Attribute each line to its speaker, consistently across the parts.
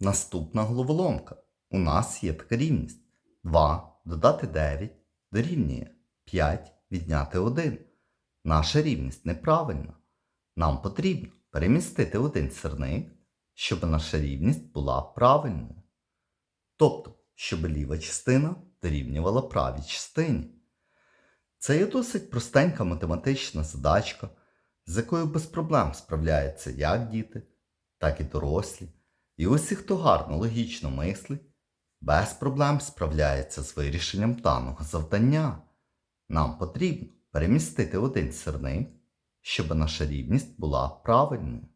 Speaker 1: Наступна головоломка. У нас є така рівність. 2 додати 9 дорівнює 5 відняти 1. Наша рівність неправильна. Нам потрібно перемістити один сірник, щоб наша рівність була правильною. Тобто, щоб ліва частина дорівнювала правій частині. Це є досить простенька математична задачка, з якою без проблем справляються як діти, так і дорослі. І усі, хто гарно логічно мислить, без проблем справляється з вирішенням даного завдання. Нам потрібно перемістити один сірник, щоб наша рівність була правильною.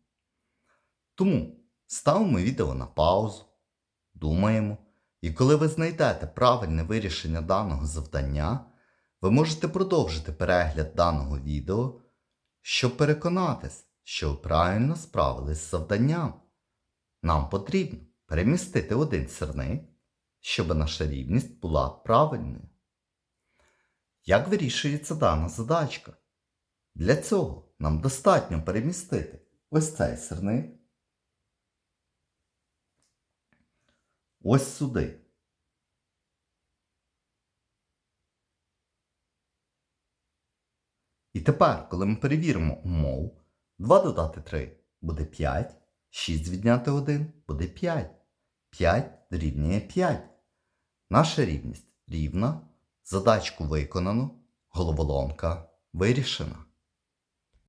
Speaker 1: Тому ставимо відео на паузу, думаємо, і коли ви знайдете правильне вирішення даного завдання, ви можете продовжити перегляд даного відео, щоб переконатись, що ви правильно справились з завданням. Нам потрібно перемістити один сірник, щоб наша рівність була правильною. Як вирішується дана задачка? Для цього нам достатньо перемістити ось цей сирник ось сюди. І тепер, коли ми перевіримо умову, 2 додати 3 буде 5, 6 відняти 1 буде 5. 5 дорівнює 5. Наша рівність рівна. Задачку виконано, головоломка вирішена.